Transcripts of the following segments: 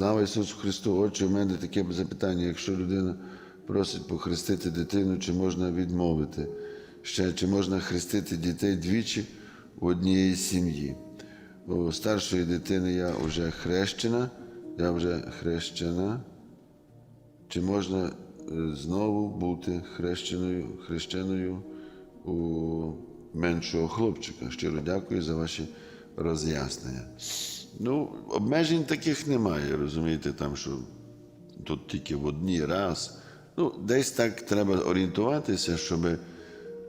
Слава Ісусу Христу! Отче, у мене таке запитання: якщо людина просить похрестити дитину, чи можна відмовити? Ще чи можна хрестити дітей двічі у однієї сім'ї? У старшої дитини я вже хрещена, я вже хрещена. Чи можна е, знову бути хрещеною, хрещеною у меншого хлопчика? Щиро дякую за ваші роз'яснення. Ну, обмежень таких немає, розумієте, там, що тут тільки в одній раз. Ну, десь так треба орієнтуватися, щоб,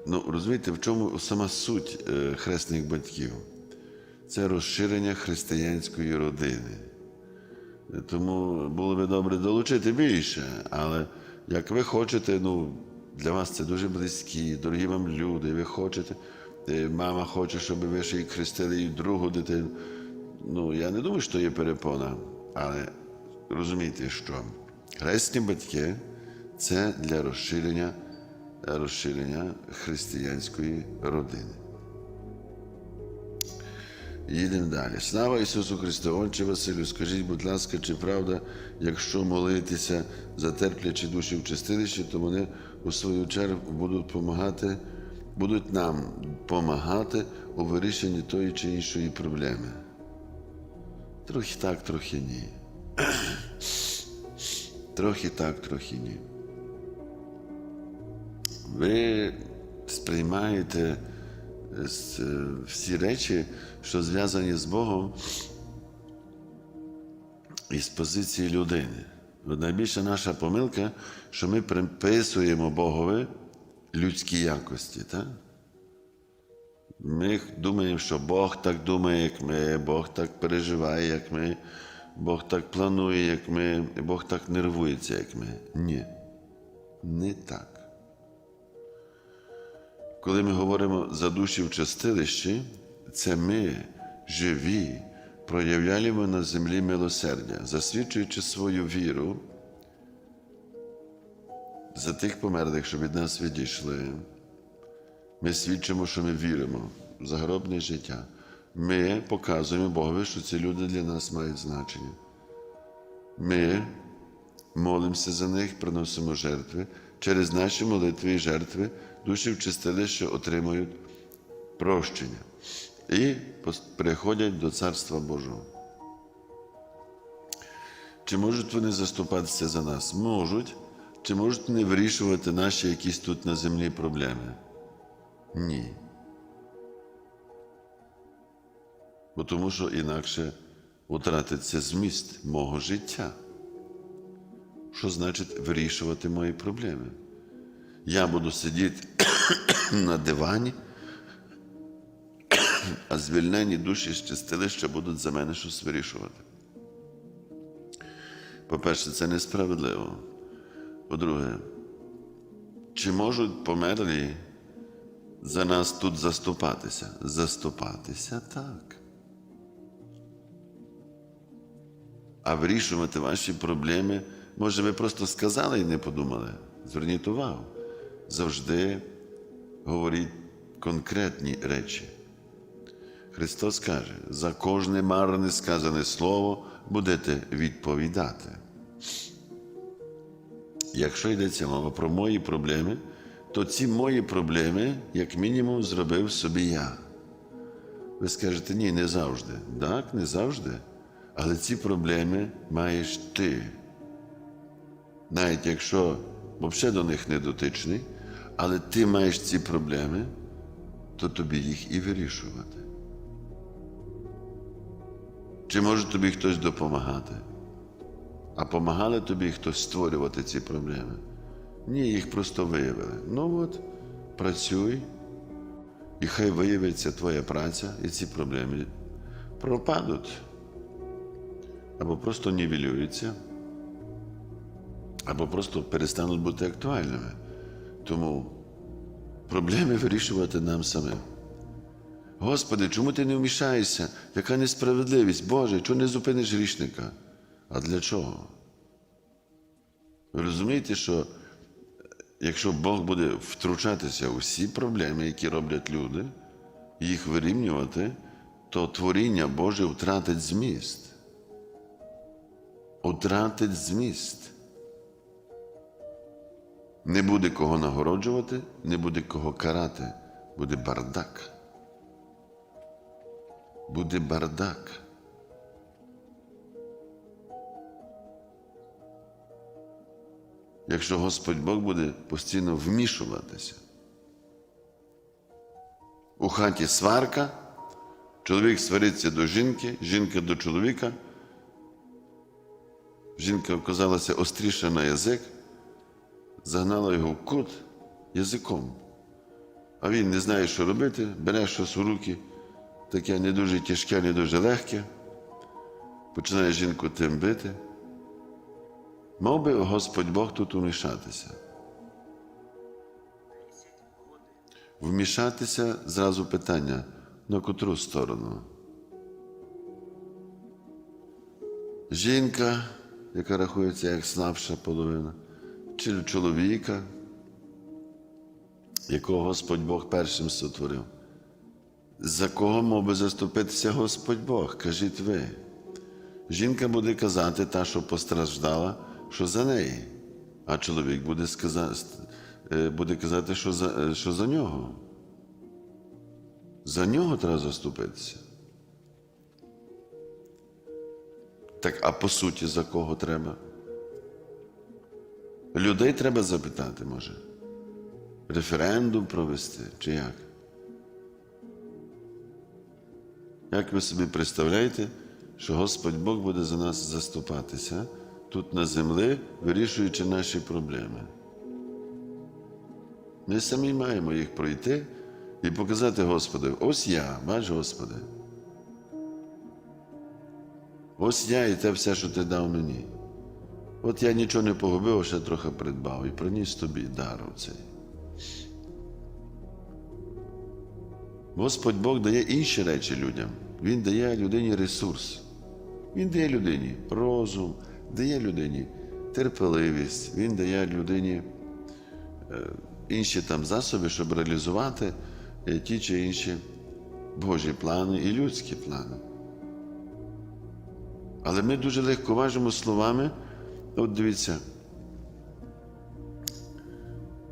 ну, розумієте, в чому сама суть е, хресних батьків? Це розширення християнської родини. Тому було би добре долучити більше. Але як ви хочете, ну для вас це дуже близькі, дорогі вам люди, ви хочете, е, мама хоче, щоб ви ще й хрестили і другу дитину. Ну, я не думаю, що є перепона, але розумійте, що хресні батьки це для розширення, розширення християнської родини. Їдемо далі. Слава Ісусу Христу! Отче Василю, скажіть, будь ласка, чи правда, якщо молитися за терплячі душі в чистилищі, то вони у свою чергу будуть допомагати, будуть нам допомагати у вирішенні тої чи іншої проблеми? Трохи так, трохи ні. Трохи так, трохи ні. Ви сприймаєте е, всі речі, що зв'язані з Богом, із позиції людини. Найбільша наша помилка, що ми приписуємо Богові людські якості. Так? Ми думаємо, що Бог так думає, як ми, Бог так переживає, як ми, Бог так планує, як ми, Бог так нервується, як ми. Ні, не так. Коли ми говоримо за душі в чистилищі, це ми, живі, проявляємо на землі милосердя, засвідчуючи свою віру за тих померлих, що від нас відійшли. Ми свідчимо, що ми віримо в загробне життя. Ми показуємо Богові, що ці люди для нас мають значення. Ми молимося за них, приносимо жертви. Через наші молитви і жертви душі в чистилище отримують прощення і приходять до Царства Божого. Чи можуть вони заступатися за нас? Можуть. Чи можуть вони вирішувати наші якісь тут на землі проблеми? Ні. Бо тому що інакше втратиться зміст мого життя. Що значить вирішувати мої проблеми? Я буду сидіти на дивані, а звільнені душі з чистилища будуть за мене щось вирішувати. По-перше, це несправедливо. По-друге, чи можуть померлі за нас тут заступатися? Заступатися так. А вирішувати ваші проблеми, може, ви просто сказали і не подумали. Зверніть увагу. Завжди говоріть конкретні речі. Христос каже, за кожне марне сказане слово будете відповідати. Якщо йдеться мова про мої проблеми, то ці мої проблеми, як мінімум, зробив собі я. Ви скажете, ні, не завжди. Так, не завжди. Але ці проблеми маєш ти. Навіть якщо взагалі до них не дотичний, але ти маєш ці проблеми, то тобі їх і вирішувати. Чи може тобі хтось допомагати? А помагали тобі хтось створювати ці проблеми? Ні, їх просто виявили. Ну от, працюй, і хай виявиться твоя праця, і ці проблеми пропадуть. Або просто нівелюються, або просто перестануть бути актуальними. Тому проблеми вирішувати нам самим. Господи, чому ти не вмішаєшся? Яка несправедливість? Боже, чого не зупиниш грішника? А для чого? Ви розумієте, що якщо Бог буде втручатися у всі проблеми, які роблять люди, їх вирівнювати, то творіння Боже втратить зміст. втратить зміст. Не буде кого нагороджувати, не буде кого карати, буде бардак. Буде бардак. Якщо Господь Бог буде постійно вмішуватися. У хаті сварка, чоловік свариться до жінки, жінка до чоловіка. Жінка оказалася остріша на язик, загнала його в кут язиком. А він не знає, що робити, бере щось у руки, таке не дуже тяжке, не дуже легке, починає жінку тим бити. Мав би Господь Бог тут вмішатися. Вмішатися зразу питання, на котру сторону. Жінка, яка рахується як слабша половина, чи чоловіка, якого Господь Бог першим сотворив. За кого мав би заступитися Господь Бог? Кажіть ви. Жінка буде казати, та, що постраждала, що за неї, а чоловік буде, сказати, буде казати, що за, е, що за нього. За нього треба заступитися. Так, а по суті, за кого треба? Людей треба запитати, може. Референдум провести, чи як? Як ви собі представляєте, що Господь Бог буде за нас заступатися тут на землі, вирішуючи наші проблеми? Ми самі маємо їх пройти і показати Господу, ось я, бач, Господи. Ось я і те все, що ти дав мені. От я нічого не погубив, а ще трохи придбав і приніс тобі дар цей. Господь Бог дає інші речі людям. Він дає людині ресурс. Він дає людині розум, дає людині терпеливість, він дає людині е, інші там засоби, щоб реалізувати е, ті чи інші Божі плани і людські плани. Але ми дуже легко важимо словами. От дивіться,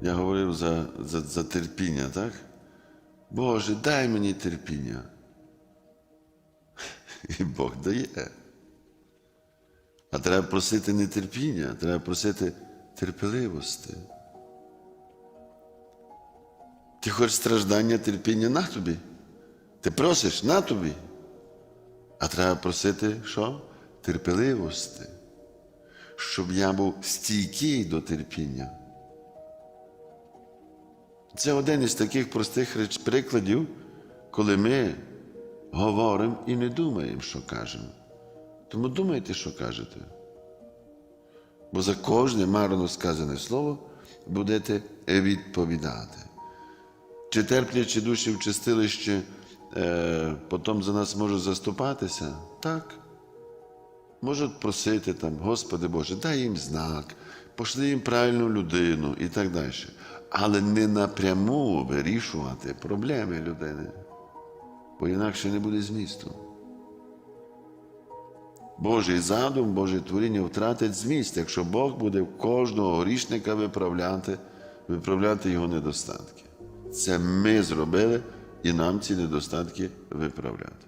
я говорив за, за, за терпіння, так? Боже, дай мені терпіння. І Бог дає. А треба просити не терпіння, треба просити терпеливості. Ти хочеш страждання, терпіння на тобі. Ти просиш на тобі. А треба просити що? Терпеливості, щоб я був стійкий до терпіння. Це один із таких простих прикладів, коли ми говоримо і не думаємо, що кажемо. Тому думайте, що кажете. Бо за кожне марно сказане слово будете відповідати. Чи терплячі душі в чистилищі е, потім за нас можуть заступатися? Так. Можуть просити там, Господи Боже, дай їм знак, пошли їм правильну людину і так далі. Але не напряму вирішувати проблеми людини, бо інакше не буде змісту. Божий задум, Боже творіння втратить зміст, якщо Бог буде кожного грішника виправляти, виправляти його недостатки. Це ми зробили і нам ці недостатки виправляти.